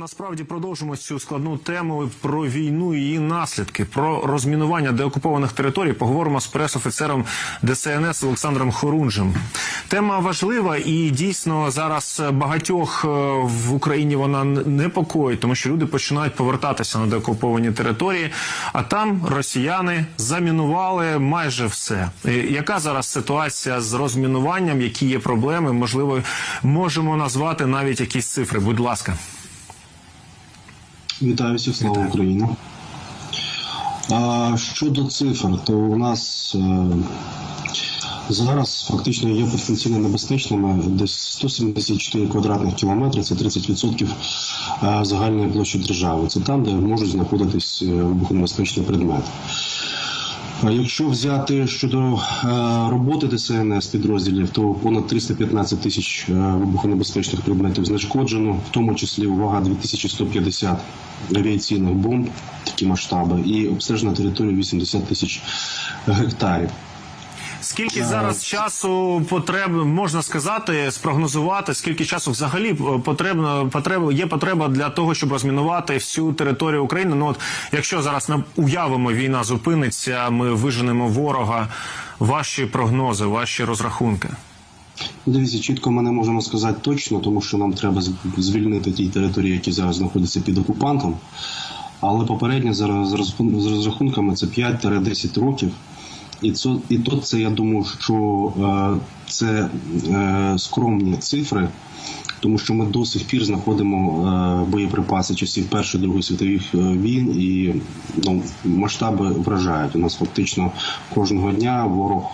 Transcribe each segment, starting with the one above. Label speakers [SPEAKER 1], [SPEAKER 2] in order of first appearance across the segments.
[SPEAKER 1] насправді продовжимо цю складну тему про війну і її наслідки, про розмінування деокупованих територій. Поговоримо з пресофіцером ДСНС Олександром Хорунжем. Тема важлива і дійсно зараз багатьох е, в Україні вона непокоїть, тому що люди починають повертатися на деокуповані території, а там росіяни замінували майже все. Е, Яка зараз ситуація з розмінуванням? Які є проблеми? Можливо, можемо назвати навіть якісь цифри. Будь ласка.
[SPEAKER 2] Вітаю всіх, слава Україні. А, щодо цифр, то у нас е, зараз фактично є потенційно небезпечними десь 174 квадратних кілометри, це 30% е, загальної площі держави. Це там, де можуть знаходитись е, вибухонебезпечні предмети. Якщо взяти щодо е, роботи ДСНС підрозділів, то понад 315 тисяч е, вибухонебезпечних предметів знешкоджено, в тому числі увага 2150 авіаційних бомб, такі масштаби, і обстежена територія 80 тисяч гектарів.
[SPEAKER 1] Скільки зараз часу потреб можна сказати, спрогнозувати, скільки часу взагалі потрібно потреб, є потреба для того, щоб розмінувати всю територію України? Ну от якщо зараз на уявимо, війна зупиниться, ми виженемо ворога. Ваші прогнози, ваші розрахунки.
[SPEAKER 2] Ну, Дивіться, чітко ми не можемо сказати точно, тому що нам треба звільнити ті території, які зараз знаходяться під окупантом. Але попередньо за, за з розрахунками це 5-10 років. І це і то це я думаю, що е, це е, скромні цифри, тому що ми до сих пір знаходимо е, боєприпаси часів Першої Другої світових е, війн, і ну, масштаби вражають. У нас фактично кожного дня ворог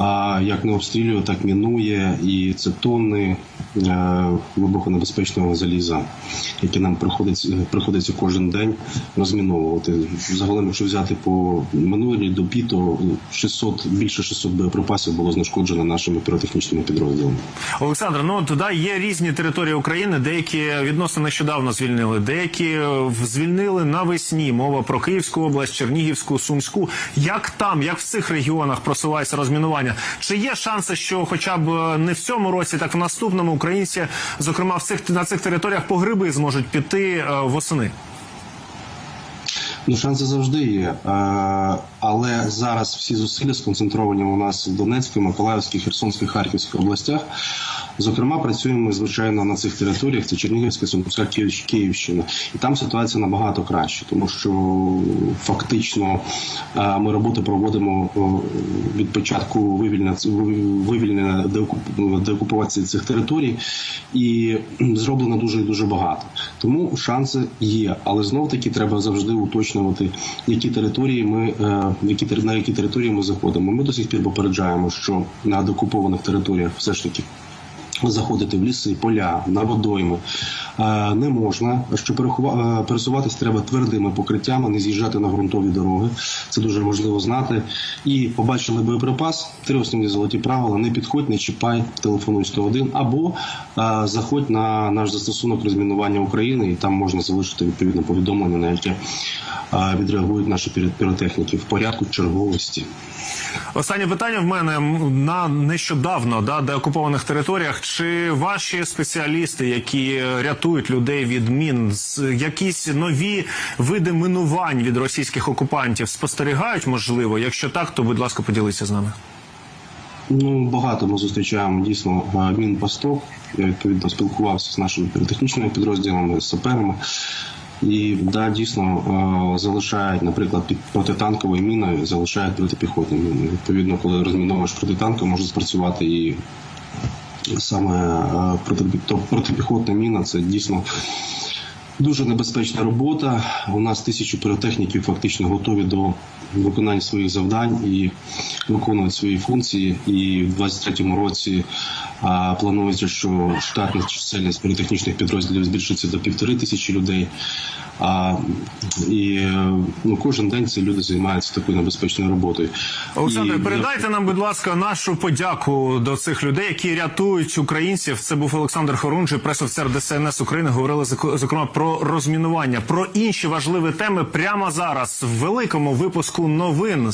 [SPEAKER 2] а як не обстрілює, так мінує, і це тонни е, вибухонебезпечного заліза, яке нам приходиться, приходиться кожен день розміновувати. Загалом, якщо взяти по минулій добі, то 600, більше 600 боєприпасів було знешкоджено нашими піротехнічними підрозділами.
[SPEAKER 1] Олександр, ну туди є різні території України, деякі відносно нещодавно звільнили, деякі е, звільнили навесні. Мова про Київську область, Чернігівську, Сумську. Як там, як в цих регіонах просувається розмінування? Чи є шанси, що хоча б е, не в цьому році, так в наступному українці, зокрема в цих на цих територіях, по гриби зможуть піти е, восени?
[SPEAKER 2] Ну, шанси завжди є. Е, але зараз всі зусилля сконцентровані у нас в Донецькій, Миколаївській, Херсонській, Харківській областях. Зокрема, працюємо звичайно на цих територіях. Це Чернігівська, Сумська, Київщина. І там ситуація набагато краще, тому що фактично е, ми роботи проводимо е, від початку вивільнення вивільнення деокупації цих територій, і зроблено дуже і дуже багато. Тому шанси є, але знов таки треба завжди уточнювати, які території ми е, які на які території ми заходимо. Ми до сих пір попереджаємо, що на деокупованих територіях все ж таки. Заходити в ліси, поля, на водойми е, не можна. Перехова- е, пересуватись треба твердими покриттями, не з'їжджати на ґрунтові дороги. Це дуже важливо знати. І побачили боєприпас. Три основні золоті правила: не підходь, не чіпай, телефонуй 101, або е, заходь на наш застосунок розмінування України, і там можна залишити відповідне повідомлення, на яке е, відреагують наші піротехніки в порядку черговості.
[SPEAKER 1] Останнє питання в мене на нещодавно да, деокупованих територіях. Чи ваші спеціалісти, які рятують людей від мін, якісь нові види минувань від російських окупантів спостерігають? Можливо, якщо так, то будь ласка, поділіться з нами.
[SPEAKER 2] Ну, багато ми зустрічаємо дійсно е, мінпосток. Я відповідно спілкувався з нашими піротехнічними підрозділами, з саперами. І да, дійсно е, залишають, наприклад, під протитанковою міною залишають протипіхотні міни. Відповідно, коли розміновуєш протитанку, може спрацювати і саме е, протипіхотна міна це дійсно Дуже небезпечна робота. У нас тисячі піротехніків фактично готові до виконання своїх завдань і виконують свої функції. І в 23-му році а, планується, що штатна чисельність піротехнічних підрозділів збільшиться до півтори тисячі людей. А, і ну, кожен день ці люди займаються такою небезпечною роботою.
[SPEAKER 1] Олександр,
[SPEAKER 2] І-
[SPEAKER 1] передайте нам, будь ласка, нашу подяку до цих людей, які рятують українців. Це був Олександр Хорунжий, пресофіцер ДСНС України. Говорили зок- зокрема розмінування, про інші важливі теми прямо зараз в великому випуску новин.